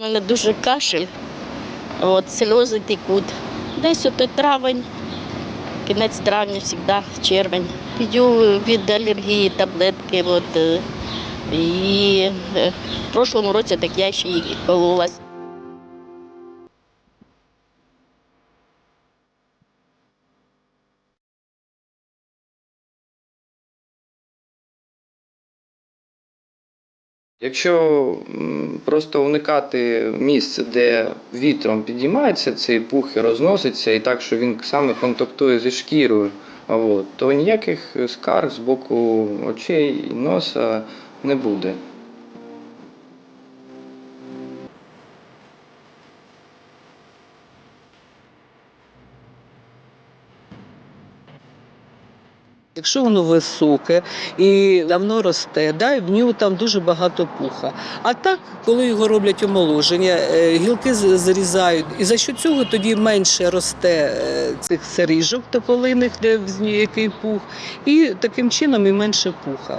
У мене дуже кашель, от, сльози текуть. Десь от травень, кінець травня завжди, червень. П'ю від алергії таблетки. От, е, і е, в прошлому році так я ще й кололась. Якщо просто уникати місце, де вітром підіймається цей пух і розноситься, і так, що він саме контактує зі шкірою, то ніяких скарг з боку очей і носа не буде. Якщо воно високе і давно росте, да, в нього там дуже багато пуха. А так, коли його роблять омоложення, е, гілки зрізають, і за що цього тоді менше росте е, цих сиріжок тополиних, де який пух, і таким чином і менше пуха.